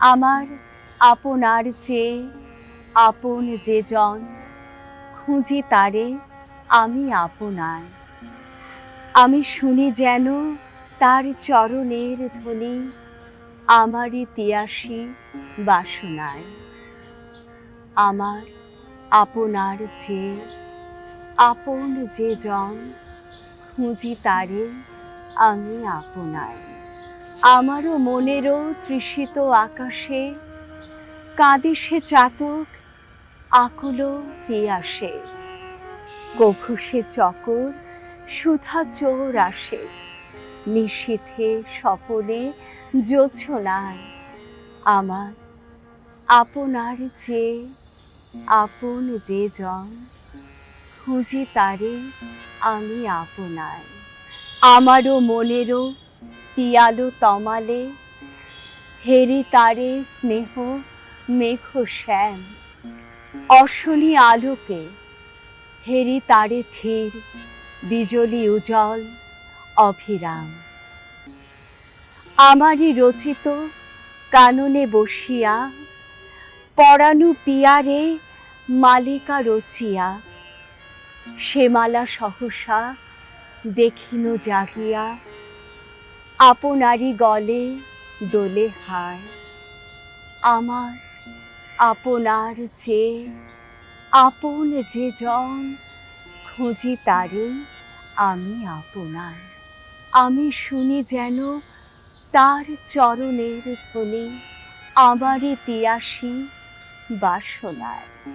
আমার আপনার চেয়ে আপন যে জন, খুঁজি তারে আমি আপনার। আমি শুনি যেন তার চরণের ধ্বনি আমারই তিয়াসী বাসনায়। আমার আপনার যে আপন যে জন, খুঁজি তারে আমি আপনার। আমারও মনেরও তৃষিত আকাশে, কাঁদে সে চাতক আকুল পিয়াসে কভু সে চকর, সুধা চোর আসে। নিশীথে স্বপনে জোছনায় আমার আপনার যে, আপন যে জন, খুঁজি তারে আমি আপনার আমারও মনেরও পিয়ালো তমালে, হেরি তারে স্নেহ, মেঘ শ্যাম। অশনি আলোকে হেরি তারে থির, বিজলি উজ্জ্বল, অভিরাম। আমারই রচিত কাননে বসিয়া, পরাণু পিয়ারে মালিকা রচিয়া, সে মালা সহসা দেখিন জাগিয়া আপনারই গলে দোলে হায়। আমার আপনার যে আপন যে জন, খুঁজি তারে আমি আপনার। আমি শুনি যেন তার চরণের ধ্বনি আমারই তিয়াসী বাসনায়।